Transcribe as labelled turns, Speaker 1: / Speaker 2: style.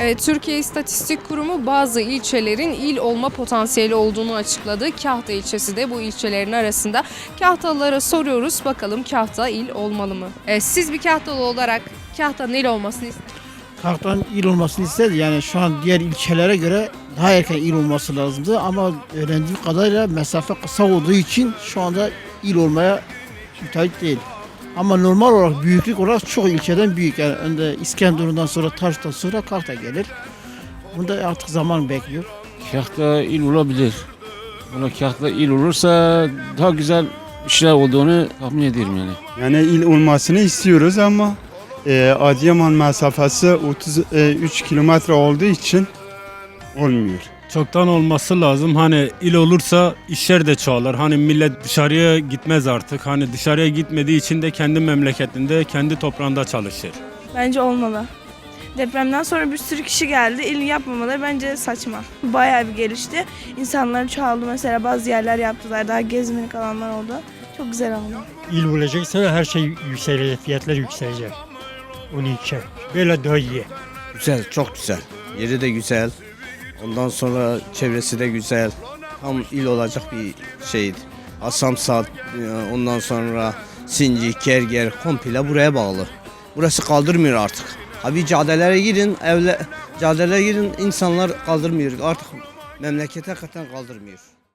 Speaker 1: Ee, Türkiye İstatistik Kurumu bazı ilçelerin il olma potansiyeli olduğunu açıkladı. Kahta ilçesi de bu ilçelerin arasında. Kahtalılara soruyoruz bakalım Kahta il olmalı mı? Ee, siz bir Kahtalı olarak Kahta'nın il olmasını ister
Speaker 2: Kalktan il olmasını istedi. Yani şu an diğer ilçelere göre daha erken il olması lazımdı ama öğrendiğim kadarıyla mesafe kısa olduğu için şu anda il olmaya müsait değil. Ama normal olarak büyüklük olarak çok ilçeden büyük. Yani önde İskenderun'dan sonra Taş'tan sonra Karta gelir. Bunda artık zaman bekliyor.
Speaker 3: Kahta il olabilir. Valla Kahta il olursa daha güzel işler olduğunu tahmin ediyorum yani.
Speaker 4: Yani il olmasını istiyoruz ama e, Adıyaman mesafesi 33 kilometre olduğu için olmuyor.
Speaker 5: Çoktan olması lazım. Hani il olursa işler de çoğalır. Hani millet dışarıya gitmez artık. Hani dışarıya gitmediği için de kendi memleketinde, kendi toprağında çalışır.
Speaker 6: Bence olmalı. Depremden sonra bir sürü kişi geldi. İl yapmamaları bence saçma. Bayağı bir gelişti. İnsanlar çoğaldı mesela bazı yerler yaptılar. Daha gezmelik alanlar oldu. Çok güzel oldu.
Speaker 7: il olacaksa her şey yükselecek, fiyatlar yükselecek. Onun için. Böyle daha iyi.
Speaker 8: Güzel, çok güzel. Yeri de güzel. Ondan sonra çevresi de güzel. Tam il olacak bir şeydi. Asamsat, e, ondan sonra Sinci, Kerger komple buraya bağlı. Burası kaldırmıyor artık. Abi caddelere girin, evle caddelere girin insanlar kaldırmıyor. Artık memlekete hakikaten kaldırmıyor.